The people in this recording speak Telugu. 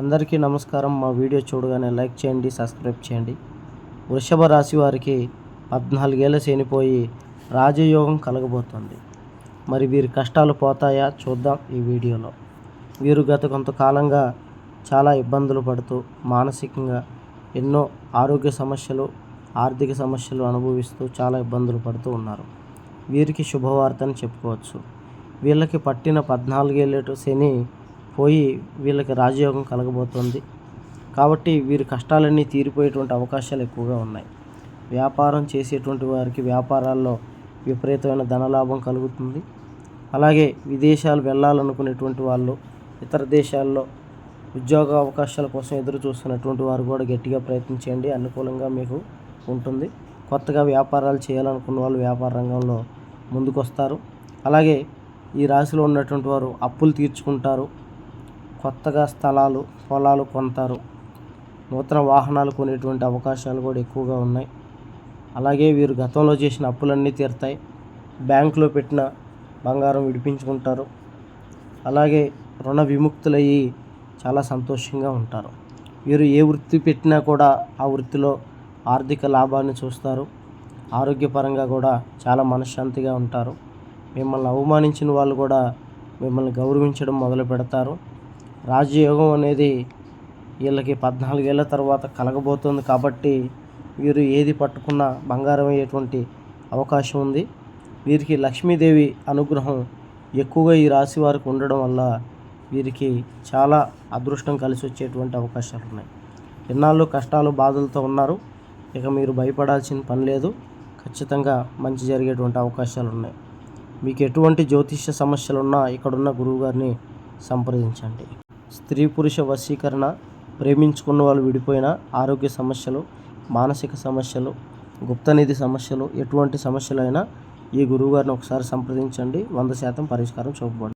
అందరికీ నమస్కారం. మా వీడియో చూడగానే లైక్ చేయండి సబ్స్క్రైబ్ చేయండి. వృషభ రాశి వారికి పద్నాలుగేళ్ళ చనిపోయి రాజయోగం కలగబోతుంది. మరి వీరి కష్టాలు పోతాయా చూద్దాం ఈ వీడియోలో. వీరు గత కొంతకాలంగా చాలా ఇబ్బందులు పడుతూ మానసికంగా ఎన్నో ఆరోగ్య సమస్యలు ఆర్థిక సమస్యలు అనుభవిస్తూ చాలా ఇబ్బందులు పడుతూ ఉన్నారు. వీరికి శుభవార్తని చెప్పుకోవచ్చు. వీళ్ళకి పట్టిన పద్నాలుగేళ్ళటు శని పోయి వీళ్ళకి రాజయోగం కలగబోతోంది. కాబట్టి వీరి కష్టాలన్నీ తీరిపోయేటువంటి అవకాశాలు ఎక్కువగా ఉన్నాయి. వ్యాపారం చేసేటువంటి వారికి వ్యాపారాల్లో విపరీతమైన ధనలాభం కలుగుతుంది. అలాగే విదేశాలు వెళ్ళాలనుకునేటువంటి వాళ్ళు ఇతర దేశాల్లో ఉద్యోగ అవకాశాల కోసం ఎదురు చూస్తున్నటువంటి వారు కూడా గట్టిగా ప్రయత్నించండి అనుకూలంగా మీకు ఉంటుంది. కొత్తగా వ్యాపారాలు చేయాలనుకున్న వాళ్ళు వ్యాపార రంగంలో ముందుకొస్తారు. అలాగే ఈ రాశిలో ఉన్నటువంటి వారు అప్పులు తీర్చుకుంటారు. కొత్తగా స్థలాలు పొలాలు కొంటారు నూతన వాహనాలు కొనేటువంటి అవకాశాలు కూడా ఎక్కువగా ఉన్నాయి. అలాగే వీరు గతంలో చేసిన అప్పులన్నీ తీరుతాయి. బ్యాంకులో పెట్టిన బంగారం విడిపించుకుంటారు. అలాగే రుణ విముక్తులయ్యి చాలా సంతోషంగా ఉంటారు. వీరు ఏ వృత్తి పెట్టినా కూడా ఆ వృత్తిలో ఆర్థిక లాభాన్ని చూస్తారు. ఆరోగ్యపరంగా కూడా చాలా మనశ్శాంతిగా ఉంటారు. మిమ్మల్ని అవమానించిన వాళ్ళు కూడా మిమ్మల్ని గౌరవించడం మొదలు పెడతారు. రాజయోగం అనేది వీళ్ళకి పద్నాలుగేళ్ళ తర్వాత కలగబోతుంది కాబట్టి వీరు ఏది పట్టుకున్నా బంగారం అయ్యేటువంటి అవకాశం ఉంది. వీరికి లక్ష్మీదేవి అనుగ్రహం ఎక్కువగా ఈ రాశి వారికి ఉండడం వల్ల వీరికి చాలా అదృష్టం కలిసి వచ్చేటువంటి అవకాశాలు ఉన్నాయి. ఎన్నాళ్ళు కష్టాలు బాధలతో ఉన్నారు. ఇక మీరు భయపడాల్సిన పని లేదు. ఖచ్చితంగా మంచి జరిగేటువంటి అవకాశాలు ఉన్నాయి. మీకు ఎటువంటి జ్యోతిష్య సమస్యలు ఉన్నా ఇక్కడున్న గురువుగారిని సంప్రదించండి. స్త్రీ పురుష వశీకరణ ప్రేమించుకున్న వాళ్ళు విడిపోయిన ఆరోగ్య సమస్యలు మానసిక సమస్యలు గుప్తనిధి సమస్యలు ఎటువంటి సమస్యలైనా ఈ గురువుగారిని ఒకసారి సంప్రదించండి. వంద శాతం పరిష్కారం చూపబడుతుంది.